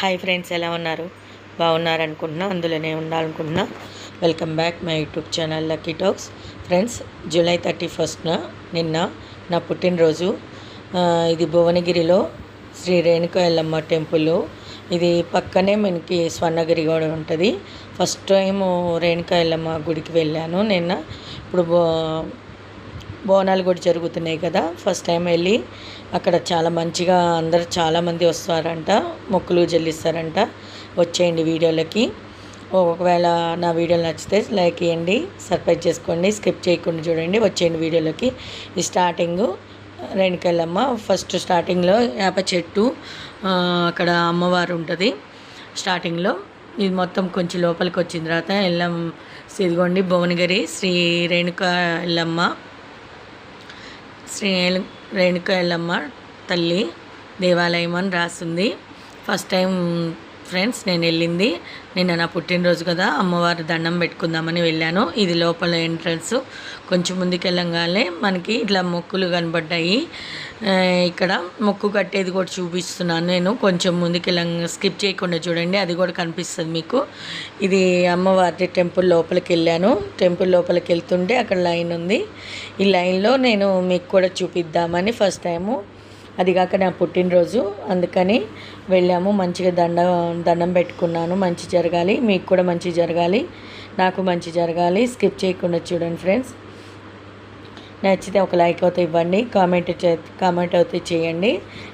Hi friends ఎలా ఉన్నారు? బాగున్నారనుకుంటున్నా అందులోనే ఉండాలనుకుంటున్నా. Welcome back my YouTube channel lucky talks. Friends July thirty ఫస్ట్న నిన్న నా పుట్టినరోజు. ఇది భువనగిరిలో శ్రీ రేణుక ఎల్లమ్మ టెంపుల్. ఇది పక్కనే మనకి స్వర్ణగిరి కూడా ఉంటుంది. ఫస్ట్ టైం రేణుక ఎల్లమ్మ గుడికి వెళ్ళాను. నిన్న ఇప్పుడు బోనాలు కూడా జరుగుతున్నాయి కదా. ఫస్ట్ టైం వెళ్ళి అక్కడ చాలా మంచిగా అందరు చాలామంది వస్తారంట. మొక్కులు చెల్లిస్తారంట. వచ్చేయండి వీడియోలకి. ఒకవేళ నా వీడియోలు నచ్చితే లైక్ చేయండి సర్ప్రైజ్ చేసుకోండి స్కిప్ చేయకుండా చూడండి. వచ్చేయండి వీడియోలోకి. ఈ స్టార్టింగ్ రేణుకెళ్ళమ్మ ఫస్ట్ స్టార్టింగ్లో వేప చెట్టు అక్కడ అమ్మవారు ఉంటుంది. స్టార్టింగ్లో ఇది మొత్తం కొంచెం లోపలికి వచ్చిన తర్వాత ఎల్లం ఇదిగోండి భువనగిరి శ్రీ రేణుక ఎల్లమ్మ. శ్రీ రేణుక ఎల్లమ్మ తల్లి దేవాలయం అని రాసింది. ఫస్ట్ టైం ఫ్రెండ్స్ నేను వెళ్ళింది. నిన్న నా పుట్టినరోజు కదా అమ్మవారి దండం పెట్టుకుందామని వెళ్ళాను. ఇది లోపల ఎంట్రన్స్. కొంచెం ముందుకెళ్ళంగానే మనకి ఇట్లా మొక్కులు కనబడ్డాయి. ఇక్కడ మొక్కు కట్టేది కూడా చూపిస్తున్నాను నేను. కొంచెం ముందుకెళ్ళంగా స్కిప్ చేయకుండా చూడండి అది కూడా కనిపిస్తుంది మీకు. ఇది అమ్మవారి టెంపుల్ లోపలికి వెళ్ళాను. టెంపుల్ లోపలికి వెళ్తుంటే అక్కడ లైన్ ఉంది. ఈ లైన్లో నేను మీకు కూడా చూపిద్దామని ఫస్ట్ టైము అది కాక నా పుట్టినరోజు. అందుకని వెళ్ళాము మంచిగా దండ దండం పెట్టుకున్నాను. మంచి జరగాలి. మీకు కూడా మంచి జరగాలి. నాకు మంచి జరగాలి. స్కిప్ చేయకుండా చూడండి ఫ్రెండ్స్. నచ్చితే ఒక లైక్ అయితే ఇవ్వండి. కామెంట్ చే కామెంట్ అయితే చేయండి.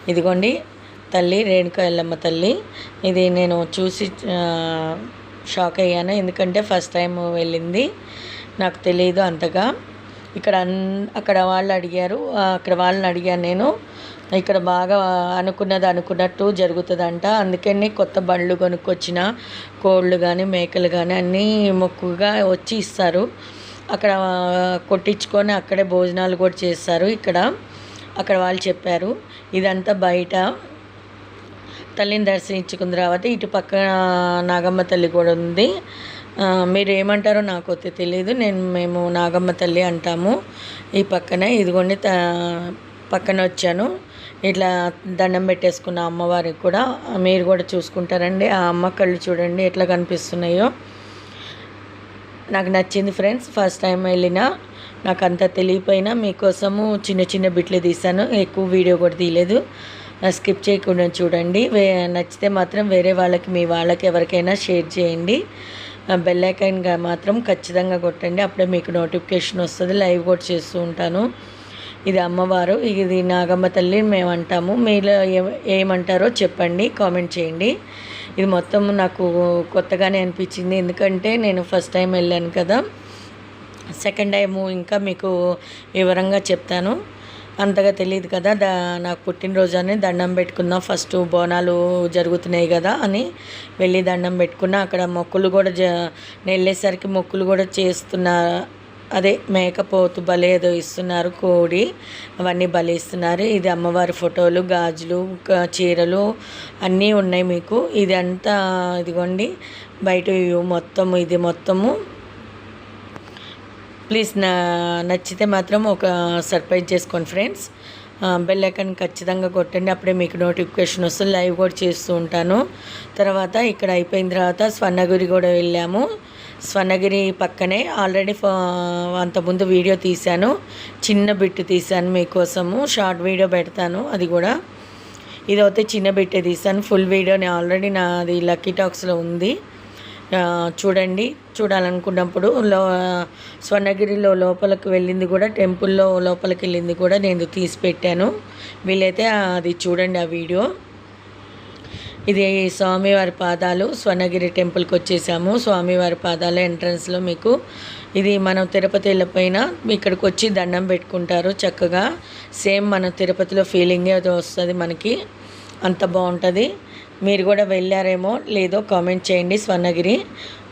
ఇదిగోండి తల్లి రేణుక ఎల్లమ్మ తల్లి. ఇది నేను చూసి షాక్ అయ్యాను. ఎందుకంటే ఫస్ట్ టైం వెళ్ళింది. నాకు తెలియదు అంతగా. ఇక్కడ అన్ అక్కడ వాళ్ళు అడిగారు అక్కడ వాళ్ళని అడిగాను నేను. ఇక్కడ బాగా అనుకున్నది అనుకున్నట్టు జరుగుతుందంట. అందుకని కొత్త బండ్లు కొనుక్కొచ్చిన కోళ్ళు కానీ మేకలు కానీ అన్నీ మొక్కుగా వచ్చి ఇస్తారు. అక్కడ కొట్టించుకొని అక్కడే భోజనాలు కూడా చేస్తారు ఇక్కడ. అక్కడ వాళ్ళు చెప్పారు ఇదంతా బయట. తల్లిని దర్శించుకున్న తర్వాత ఇటు పక్కన నాగమ్మ తల్లి కూడా ఉంది. మీరు ఏమంటారో నాకు అయితే తెలియదు నేను మేము నాగమ్మ తల్లి అంటాము. ఈ పక్కన ఇదిగోండి త పక్కన వచ్చాను. ఇట్లా దండం పెట్టేసుకున్న అమ్మవారికి కూడా మీరు కూడా చూసుకుంటారండి. ఆ అమ్మ కళ్ళు చూడండి ఎట్లా కనిపిస్తున్నాయో. నాకు నచ్చింది ఫ్రెండ్స్ ఫస్ట్ టైం వెళ్ళిన నాకు అంత తెలియపోయినా మీకోసము చిన్న చిన్న బిట్లు తీసాను ఎక్కువ వీడియో కూడా తీయలేదు. స్కిప్ చేయకుండా చూడండి. నచ్చితే మాత్రం వేరే వాళ్ళకి మీ వాళ్ళకి ఎవరికైనా షేర్ చేయండి. బెల్ ఐకాన్గా మాత్రం ఖచ్చితంగా కొట్టండి. అప్పుడే మీకు నోటిఫికేషన్ వస్తుంది. లైవ్ కూడా చేస్తూ ఉంటాను. ఇది అమ్మవారు ఇది నాగమ్మ తల్లి మేము అంటాము మీరు ఏ- ఏమంటారో చెప్పండి కామెంట్ చేయండి. ఇది మొత్తం నాకు కొత్తగానే అనిపించింది. ఎందుకంటే నేను ఫస్ట్ టైం వెళ్ళాను కదా. సెకండ్ టైము ఇంకా మీకు వివరంగా చెప్తాను. అంతగా తెలియదు కదా. దా నాకు పుట్టినరోజు అని దండం పెట్టుకుందాం ఫస్ట్ బోనాలు జరుగుతున్నాయి కదా అని వెళ్ళి దండం పెట్టుకున్నా. అక్కడ మొక్కులు కూడా జ నెల్లేసరికి వెళ్ళేసరికి మొక్కులు కూడా చేస్తున్నారు అదే మేకపోతు బలి ఏదో ఇస్తున్నారు. కోడి అవన్నీ బలి ఇస్తున్నారు. ఇది అమ్మవారి ఫోటోలు గాజులు చీరలు అన్నీ ఉన్నాయి మీకు. ఇది అంతా ఇదిగోండి. బయట మొత్తము మొత్తం ఇది మొత్తము. ప్లీజ్ నా నచ్చితే మాత్రం ఒక సర్ప్రైజ్ చేసుకోండి ఫ్రెండ్స్. బెల్ ఐకాన్ ఖచ్చితంగా కొట్టండి. అప్పుడే మీకు నోటిఫికేషన్ వస్తుంది. లైవ్ కూడా చేస్తూ ఉంటాను. తర్వాత ఇక్కడ అయిపోయిన తర్వాత స్వర్ణగిరి కూడా వెళ్ళాము. స్వర్ణగిరి పక్కనే ఆల్రెడీ అంతకుముందు వీడియో తీశాను. చిన్న బిట్ తీశాను మీకోసము. షార్ట్ వీడియో పెడతాను. అది కూడా. ఇదైతే చిన్న బిట్టే తీశాను. ఫుల్ వీడియో నేను ఆల్రెడీ నాది లక్కీ టాక్స్లో ఉంది. చూడండి చూడాలనుకున్నప్పుడు లో స్వర్ణగిరిలో లోపలికి వెళ్ళింది కూడా టెంపుల్లో లోపలికి వెళ్ళింది కూడా నేను తీసి పెట్టాను. వీలైతే అది చూడండి ఆ వీడియో. ఇది స్వామివారి పాదాలు స్వర్ణగిరి టెంపుల్కి వచ్చేసాము. స్వామివారి పాదాల ఎంట్రన్స్లో మీకు ఇది మనం తిరుపతి వెళ్ళిపోయినా ఇక్కడికి వచ్చి దండం పెట్టుకుంటారు చక్కగా. సేమ్ మన తిరుపతిలో ఫీలింగే అది వస్తుంది మనకి అంత బాగుంటుంది. మీరు కూడా వెళ్ళారేమో లేదో కామెంట్ చేయండి స్వర్ణగిరి.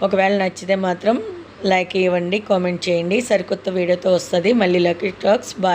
ఒకవేళ నచ్చితే మాత్రం లైక్ ఇవ్వండి కామెంట్ చేయండి. సరికొత్త వీడియోతో వస్తుంది. మళ్ళీ లక్కీ టాక్స్ బాయ్